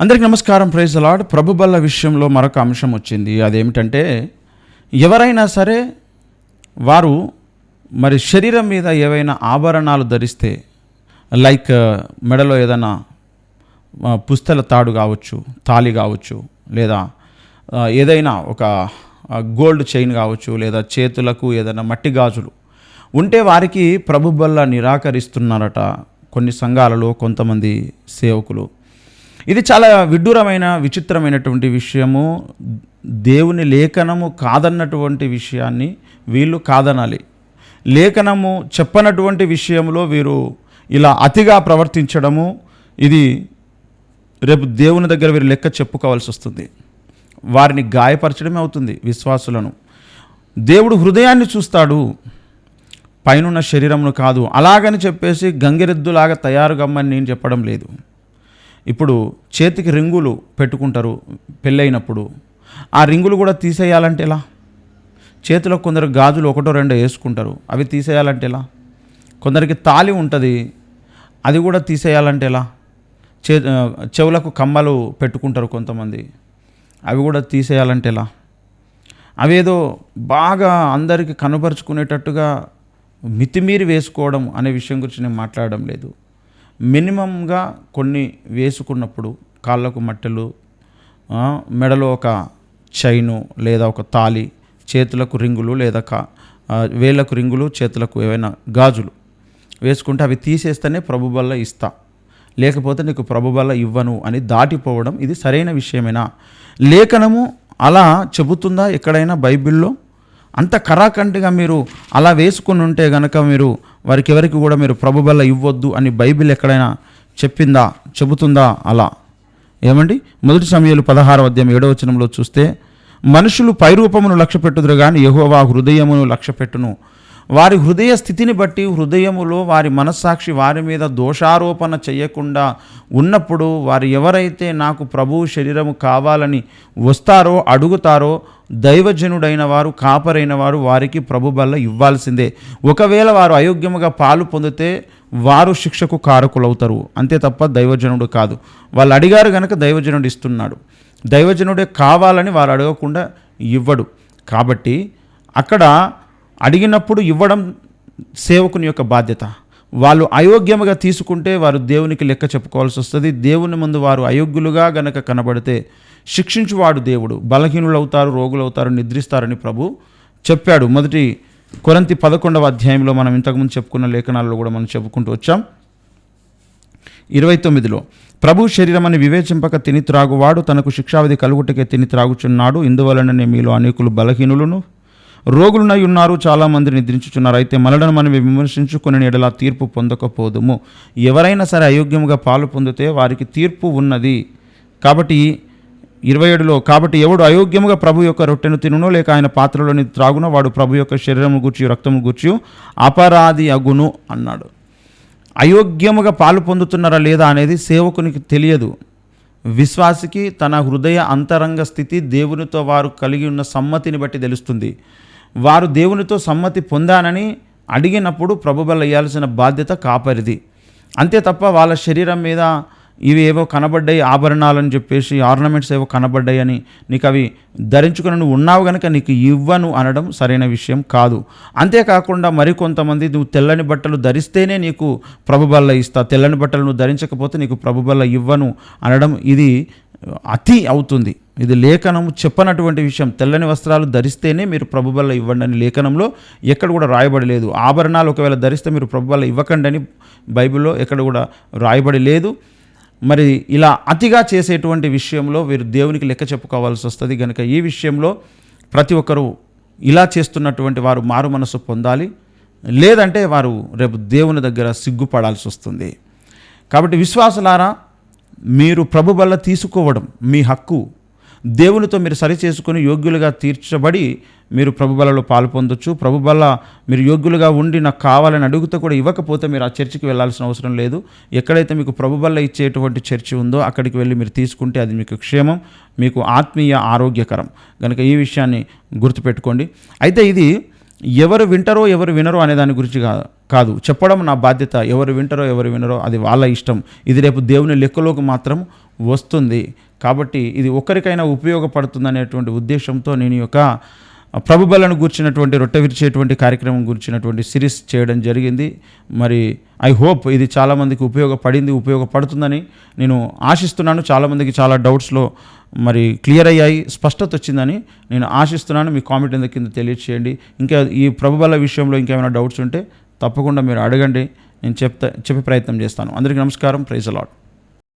అందరికి నమస్కారం ప్రైజ్ అలాడ్ ప్రభుబల్ల విషయంలో మరొక అంశం వచ్చింది. అదేమిటంటే ఎవరైనా సరే వారు మరి శరీరం మీద ఏవైనా ఆభరణాలు ధరిస్తే లైక్ మెడలో ఏదైనా పుస్తల తాడు కావచ్చు తాళి కావచ్చు లేదా ఏదైనా ఒక గోల్డ్ చైన్ కావచ్చు లేదా చేతులకు ఏదైనా మట్టి గాజులు ఉంటే వారికి ప్రభుబల్ల నిరాకరిస్తున్నారట. కొన్ని సంఘాలలో కొంతమంది సేవకులు ఇది చాలా విడ్డూరమైన విచిత్రమైనటువంటి విషయము. దేవుని లేఖనము కాదన్నటువంటి విషయాన్ని వీళ్ళు కాదనాలి. లేఖనము చెప్పనటువంటి విషయంలో వీరు ఇలా అతిగా ప్రవర్తించడము ఇది రేపు దేవుని దగ్గర వీరు లెక్క చెప్పుకోవాల్సి వస్తుంది. వారిని గాయపరచడమే అవుతుంది విశ్వాసులను. దేవుడు హృదయాన్ని చూస్తాడు పైనున్న శరీరమును కాదు. అలాగని చెప్పేసి గంగిరెద్దులాగా తయారు గమ్మని నేను చెప్పడం లేదు. ఇప్పుడు చేతికి రింగులు పెట్టుకుంటారు పెళ్ళైనప్పుడు. ఆ రింగులు కూడా తీసేయాలంటే ఎలా? చేతిలో కొందరు గాజులు ఒకటో రెండో వేసుకుంటారు. అవి తీసేయాలంటే ఎలా? కొందరికి తాలి ఉంటుంది. అది కూడా తీసేయాలంటే ఎలా? చే చెవులకు కమ్మలు పెట్టుకుంటారు కొంతమంది. అవి కూడా తీసేయాలంటే ఎలా? అవేదో బాగా అందరికీ కనపరుచుకునేటట్టుగా మితిమీరి వేసుకోవడం అనే విషయం గురించి నేను మాట్లాడడం లేదు. మినిమంగా కొన్ని వేసుకున్నప్పుడు కాళ్ళకు మట్టెలు మెడలో ఒక చైను లేదా ఒక తాలి చేతులకు రింగులు లేదా కా వేళ్ళకు వేళ్ళకు రింగులు చేతులకు ఏవైనా గాజులు వేసుకుంటే అవి తీసేస్తేనే ప్రభు వల్ల ఇస్తా. లేకపోతే నీకు ప్రభు వల్ల ఇవ్వను అని దాటిపోవడం ఇది సరైన విషయమేనా? లేఖనము అలా చెబుతుందా ఎక్కడైనా బైబిల్లో? అంత కరాకంటిగా మీరు అలా వేసుకుని ఉంటే గనక మీరు వారికి ఎవరికి కూడా మీరు ప్రభు ఇవ్వద్దు అని బైబిల్ ఎక్కడైనా చెప్పిందా చెబుతుందా? అలా. ఏమండి? మొదటి సమయాలు పదహారు అధ్యాయం ఏడవ వచనంలో చూస్తే మనుషులు పైరూపమును లక్ష్య పెట్టుదురు కానీ యహోవా హృదయమును లక్ష్య పెట్టును వారి హృదయ స్థితిని బట్టి హృదయములో వారి మనస్సాక్షి వారి మీద దోషారోపణ చేయకుండా ఉన్నప్పుడు వారు ఎవరైతే నాకు ప్రభువు శరీరము కావాలని వస్తారో అడుగుతారో దైవజనుడైన వారు కాపరైన వారు వారికి ప్రభు బల్ల ఇవ్వాల్సిందే. ఒకవేళ వారు అయోగ్యముగా పాలు పొందితే వారు శిక్షకు కారకులవుతారు. అంతే తప్ప దైవజనుడు కాదు. వాళ్ళు అడిగారు కనుక దైవజనుడు ఇస్తున్నాడు. దైవజనుడే కావాలని వారు అడగకుండా ఇవ్వడు. కాబట్టి అక్కడ అడిగినప్పుడు ఇవ్వడం సేవకుని యొక్క బాధ్యత. వాళ్ళు అయోగ్యముగా తీసుకుంటే వారు దేవునికి లెక్క చెప్పుకోవాల్సి వస్తుంది. దేవుని ముందు వారు అయోగ్యులుగా గనక కనబడితే శిక్షించువాడు దేవుడు. బలహీనులవుతారు రోగులవుతారు నిద్రిస్తారని ప్రభు చెప్పాడు. మొదటి కొరంతి పదకొండవ అధ్యాయంలో మనం ఇంతకుముందు చెప్పుకున్న లేఖనాల్లో కూడా మనం చెప్పుకుంటూ వచ్చాం. ఇరవై తొమ్మిదిలో ప్రభు శరీరమని వివేచింపక తిని త్రాగువాడు తనకు శిక్షావిధి కలుగుటకే తిని త్రాగుచున్నాడు. ఇందువలననే మీలో అనేకులు బలహీనులను రోగులునై ఉన్నారు చాలామంది నిద్రించుచున్నారు. అయితే మలడను మనం విమర్శించుకుని ఎడలా తీర్పు పొందకపోదుము. ఎవరైనా సరే అయోగ్యముగా పాలు పొందితే వారికి తీర్పు ఉన్నది. కాబట్టి ఇరవై ఏడులో కాబట్టి ఎవడు అయోగ్యముగా ప్రభు యొక్క రొట్టెను తినునో లేక ఆయన పాత్రలోని త్రాగునో వాడు ప్రభు యొక్క శరీరము గూర్చి రక్తము గూర్చి అపరాధి అగును అన్నాడు. అయోగ్యముగా పాలు పొందుతున్నారా లేదా అనేది సేవకునికి తెలియదు. విశ్వాసికి తన హృదయ అంతరంగ స్థితి దేవునితో వారు కలిగి ఉన్న సమ్మతిని బట్టి తెలుస్తుంది. వారు దేవునితో సమ్మతి పొందానని అడిగినప్పుడు ప్రభుబల ఇవ్వాల్సిన బాధ్యత కాపరిది. అంతే తప్ప వాళ్ళ శరీరం మీద ఇవి ఏవో కనబడ్డాయి ఆభరణాలని చెప్పేసి ఆర్నమెంట్స్ ఏవో కనబడ్డాయి అని నీకు అవి ధరించుకుని నువ్వు ఉన్నావు కనుక నీకు ఇవ్వను అనడం సరైన విషయం కాదు. అంతేకాకుండా మరికొంతమంది నువ్వు తెల్లని బట్టలు ధరిస్తేనే నీకు ప్రభుబల్ల ఇస్తా తెల్లని బట్టలు నువ్వు ధరించకపోతే నీకు ప్రభుబల్ల ఇవ్వను అనడం ఇది అతి అవుతుంది. ఇది లేఖనము చెప్పనటువంటి విషయం. తెల్లని వస్త్రాలు ధరిస్తేనే మీరు ప్రభుబల్ల ఇవ్వండి అని లేఖనంలో ఎక్కడ కూడా రాయబడలేదు. ఆభరణాలు ఒకవేళ ధరిస్తే మీరు ప్రభుబల్ల ఇవ్వకండి అని బైబిల్లో ఎక్కడ కూడా రాయబడి లేదు. మరి ఇలా అతిగా చేసేటువంటి విషయంలో వీరు దేవునికి లెక్క చెప్పుకోవాల్సి వస్తుంది. కనుక ఈ విషయంలో ప్రతి ఒక్కరూ ఇలా చేస్తున్నటువంటి వారు మారు మనసు పొందాలి. లేదంటే వారు రేపు దేవుని దగ్గర సిగ్గుపడాల్సి వస్తుంది. కాబట్టి విశ్వాసులారా మీరు ప్రభు వల్ల తీసుకోవడం మీ హక్కు. దేవునితో మీరు సరి చేసుకుని యోగ్యులుగా తీర్చబడి మీరు ప్రభుబలలో పాల్పొందొచ్చు పాలు పొందొచ్చు. మీరు యోగ్యులుగా ఉండి నాకు కావాలని అడుగుతూ కూడా ఇవ్వకపోతే మీరు ఆ చర్చికి వెళ్ళాల్సిన అవసరం లేదు. ఎక్కడైతే మీకు ప్రభుబల ఇచ్చేటువంటి చర్చి ఉందో అక్కడికి వెళ్ళి మీరు తీసుకుంటే అది మీకు క్షేమం మీకు ఆత్మీయ ఆరోగ్యకరం. కనుక ఈ విషయాన్ని గుర్తుపెట్టుకోండి. అయితే ఇది ఎవరు వింటారో ఎవరు వినరో అనే దాని గురించి కా- కాదు. చెప్పడం నా బాధ్యత. ఎవరు వింటారో ఎవరు వినరో అది వాళ్ళ ఇష్టం. ఇది రేపు దేవుని లెక్కలోకి మాత్రం వస్తుంది. కాబట్టి ఇది ఒకరికైనా ఉపయోగపడుతుంది అనేటువంటి ఉద్దేశంతో నేను యొక్క ప్రభుబలను గుర్చినటువంటి రొట్టె విరిచేటువంటి కార్యక్రమం గురించినటువంటి సిరీస్ చేయడం జరిగింది. మరి ఐ హోప్ ఇది చాలామందికి ఉపయోగపడింది ఉపయోగపడుతుందని నేను ఆశిస్తున్నాను. చాలామందికి చాలా డౌట్స్లో మరి క్లియర్ అయ్యాయి స్పష్టత వచ్చిందని నేను ఆశిస్తున్నాను. మీ కామెంట్ ఎందుకు కింద తెలియచేయండి. ఇంకా ఈ ప్రభుబల విషయంలో ఇంకేమైనా డౌట్స్ ఉంటే తప్పకుండా మీరు అడగండి. నేను చెప్తా చెప్పే ప్రయత్నం చేస్తాను. అందరికీ నమస్కారం. Praise allot